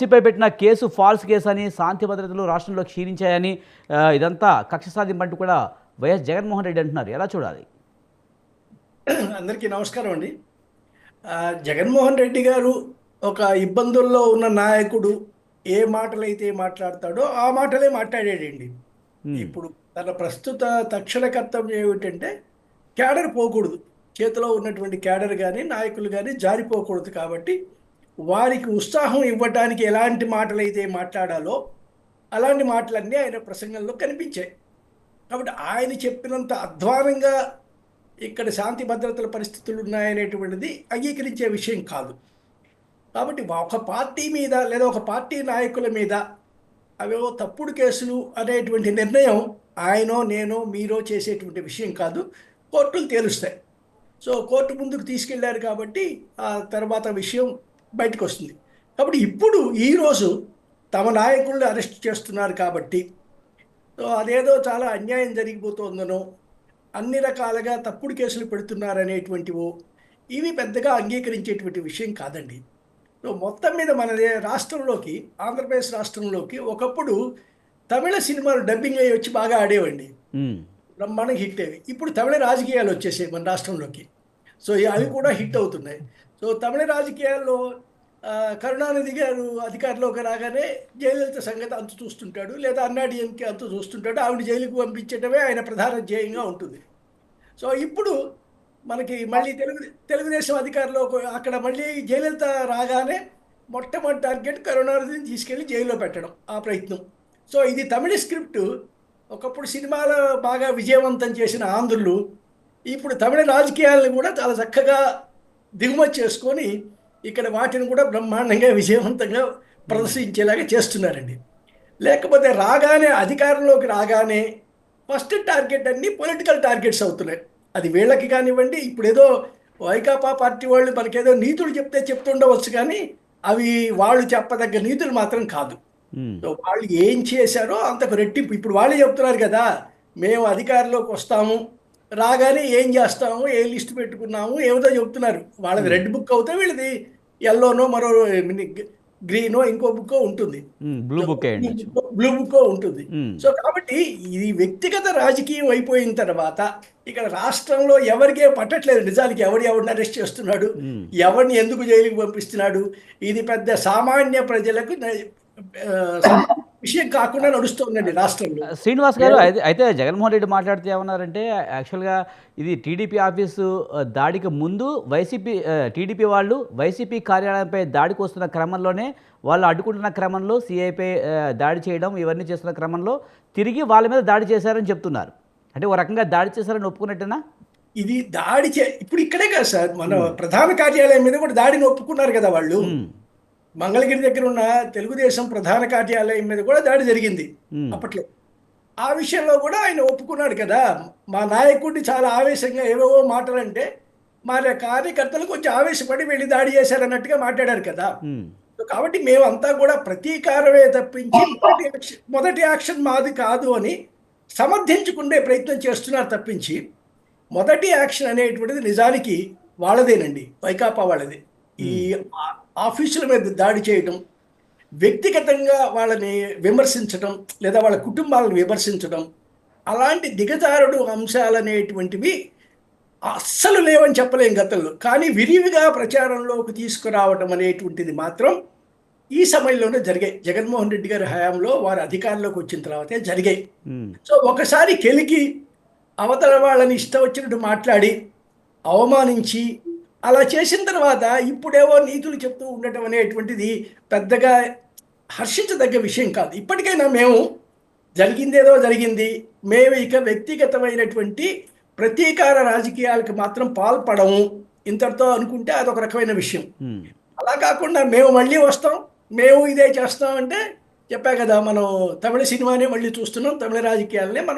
సిపై పెట్టిన case false case అని శాంతి భద్రతలు రాష్ట్రంలో క్షీణించాయని ఇదంతా కక్ష సాధింపంటూ కూడా వైఎస్ జగన్మోహన్ రెడ్డి అంటున్నారు. ఎలా చూడాలి? అందరికీ నమస్కారం అండి. జగన్మోహన్ రెడ్డి గారు ఒక ఇబ్బందుల్లో ఉన్న నాయకుడు ఏ మాటలైతే మాట్లాడతాడో ఆ మాటలే మాట్లాడాడండి. ఇప్పుడు తన ప్రస్తుత తక్షణ కర్తవ్యం ఏమిటంటే క్యాడర్ పోకూడదు. చేతిలో ఉన్నటువంటి క్యాడర్ కానీ నాయకులు కానీ జారిపోకూడదు కాబట్టి వారికి ఉత్సాహం ఇవ్వటానికి ఎలాంటి మాటలు అయితే మాట్లాడాలో అలాంటి మాటలన్నీ ఆయన ప్రసంగంలో కనిపించాయి. కాబట్టి ఆయన చెప్పినంత అధ్వానంగా ఇక్కడ శాంతి భద్రతల పరిస్థితులు ఉన్నాయనేటువంటిది అంగీకరించే విషయం కాదు. కాబట్టి ఒక పార్టీ మీద లేదా ఒక పార్టీ నాయకుల మీద అవేవో తప్పుడు కేసులు అనేటువంటి నిర్ణయం ఆయనో నేనో మీరో చేసేటువంటి విషయం కాదు. కోర్టులు తేలుస్తాయి. సో కోర్టు ముందుకు తీసుకెళ్ళారు కాబట్టి ఆ తర్వాత విషయం బయటకు వస్తుంది కాబట్టి ఇప్పుడు ఈరోజు తమ నాయకులను అరెస్ట్ చేస్తున్నారు కాబట్టి సో అదేదో చాలా అన్యాయం జరిగిపోతుందనో అన్ని రకాలుగా తప్పుడు కేసులు పెడుతున్నారనేటువంటివో ఇవి పెద్దగా అంగీకరించేటువంటి విషయం కాదండి. సో మొత్తం మీద మన రాష్ట్రంలోకి ఆంధ్రప్రదేశ్ రాష్ట్రంలోకి ఒకప్పుడు తమిళ సినిమాలు డబ్బింగ్ అయ్యి వచ్చి బాగా ఆడేవండి. బ్రహ్మాండంగా హిట్ అయ్యి ఇప్పుడు తమిళ రాజకీయాలు వచ్చేసాయి మన రాష్ట్రంలోకి. సో ఈ- అవి కూడా హిట్ అవుతున్నాయి. సో తమిళ రాజకీయాల్లో కరుణానిధి గారు అధికారంలోకి రాగానే జయలలిత సంగతి అంత చూస్తుంటాడు లేదా అన్నాడీఎంకే అంత చూస్తుంటాడు ఆవిడ జైలుకు పంపించడమే ఆయన ప్రధాన ధ్యేయంగా ఉంటుంది. సో ఇప్పుడు మనకి మళ్ళీ తెలుగు తెలుగుదేశం అధికారంలో అక్కడ మళ్ళీ జయలలిత రాగానే మొట్టమొదటి టార్గెట్ కరుణానిధిని తీసుకెళ్ళి జైల్లో పెట్టడం ఆ ప్రయత్నం. సో ఇది తమిళ స్క్రిప్ట్. ఒకప్పుడు సినిమాలో బాగా విజయవంతం చేసిన ఆంధ్రులు ఇప్పుడు తమిళ రాజకీయాలను కూడా చాలా చక్కగా దిగుమతి చేసుకొని ఇక్కడ వాటిని కూడా బ్రహ్మాండంగా విజయవంతంగా ప్రదర్శించేలాగా చేస్తున్నారండి. లేకపోతే రాగానే అధికారంలోకి రాగానే ఫస్ట్ టార్గెట్ అన్ని పొలిటికల్ టార్గెట్స్ అవుతున్నాయి. అది వీళ్ళకి కానివ్వండి ఇప్పుడు ఏదో వైకాపా పార్టీ వాళ్ళు మనకేదో నీతులు చెప్తే చెప్తుండవచ్చు కానీ అవి వాళ్ళు చెప్పదగ్గ నీతులు మాత్రం కాదు. సో వాళ్ళు ఏం చేశారో అంతకు రెట్టింపు. ఇప్పుడు వాళ్ళే చెప్తున్నారు కదా మేము అధికారంలోకి వస్తాము రాగానే ఏం చేస్తాము ఏ లిస్ట్ పెట్టుకున్నాము ఏమిటో చెప్తున్నారు. వాళ్ళది రెడ్ బుక్ అవుతే వీళ్ళది ఎల్లోనో మరో గ్రీనో ఇంకో బుక్కో ఉంటుంది. బ్లూ బుక్ బ్లూ బుక్ ఉంటుంది. సో కాబట్టి ఇది వ్యక్తిగత రాజకీయం అయిపోయిన తర్వాత ఇక్కడ రాష్ట్రంలో ఎవరికే పట్టట్లేదు. నిజానికి ఎవడు ఎవరిని అరెస్ట్ చేస్తున్నాడు. ఎవరిని ఎందుకు జైలుకి పంపిస్తున్నాడు? ఇది పెద్ద సామాన్య ప్రజలకు విషయం కాకుండా నడుస్తోందండి రాష్ట్రంలో. శ్రీనివాస్ గారు అయితే జగన్మోహన్ రెడ్డి మాట్లాడితే ఏమన్నారంటే యాక్చువల్గా ఇది టీడీపీ ఆఫీసు దాడికి ముందు వైసీపీ టీడీపీ వాళ్ళు వైసీపీ కార్యాలయంపై దాడికి వస్తున్న క్రమంలోనే వాళ్ళు అడ్డుకుంటున్న క్రమంలో సిఐపై దాడి చేయడం ఇవన్నీ చేస్తున్న క్రమంలో తిరిగి వాళ్ళ మీద దాడి చేశారని చెప్తున్నారు. అంటే ఒక రకంగా దాడి చేశారని ఒప్పుకున్నట్టేనా? ఇది దాడి చే ఇప్పుడు ఇక్కడే కదా సార్ మన ప్రధాన కార్యాలయం మీద కూడా దాడిని ఒప్పుకున్నారు కదా వాళ్ళు. మంగళగిరి దగ్గర ఉన్న తెలుగుదేశం ప్రధాన కార్యాలయం మీద కూడా దాడి జరిగింది. అప్పట్లో. ఆ విషయంలో కూడా ఆయన ఒప్పుకున్నాడు కదా. మా నాయకుడిని చాలా ఆవేశంగా ఏవేవో మాటలంటే మా కార్యకర్తలు కొంచెం ఆవేశపడి వెళ్ళి దాడి చేశారన్నట్టుగా మాట్లాడారు కదా. కాబట్టి మేమంతా కూడా ప్రతీకారమే తప్పించి మొదటి యాక్షన్- మొదటి యాక్షన్ మాది కాదు అని సమర్థించుకునే ప్రయత్నం చేస్తున్నారు తప్పించి మొదటి యాక్షన్ అనేటువంటిది నిజానికి వాళ్ళదేనండి. వైకాపా వాళ్ళది. ఈ ఆఫీసుల మీద దాడి చేయడం వ్యక్తిగతంగా వాళ్ళని విమర్శించడం లేదా వాళ్ళ కుటుంబాలను విమర్శించడం అలాంటి దిగజారుడు అంశాలనేటువంటివి అస్సలు లేవని చెప్పలేం గతంలో. కానీ విరివిగా ప్రచారంలోకి తీసుకురావడం అనేటువంటిది మాత్రం ఈ సమయంలోనే జరిగాయి. జగన్మోహన్ రెడ్డి గారి హయాంలో వారు అధికారంలోకి వచ్చిన తర్వాతే జరిగాయి. సో ఒకసారి కెలికి అవతల వాళ్ళని ఇష్టం వచ్చినట్టు మాట్లాడి అవమానించి అలా చేసిన తర్వాత ఇప్పుడేవో నీతులు చెప్తూ ఉండటం అనేటువంటిది పెద్దగా హర్షించదగ్గ విషయం కాదు. ఇప్పటికైనా మేము జరిగిందేదో జరిగింది. మేము ఇక వ్యక్తిగతమైనటువంటి ప్రతీకార రాజకీయాలకు మాత్రం పాల్పడము. ఇంతటితో అనుకుంటే అదొక రకమైన విషయం. అలా కాకుండా మేము మళ్ళీ వస్తాం. మేము ఇదే చేస్తాం అంటే చెప్పా కదా మనం తమిళ సినిమానే మళ్ళీ చూస్తున్నాం. తమిళ రాజకీయాలనే మనం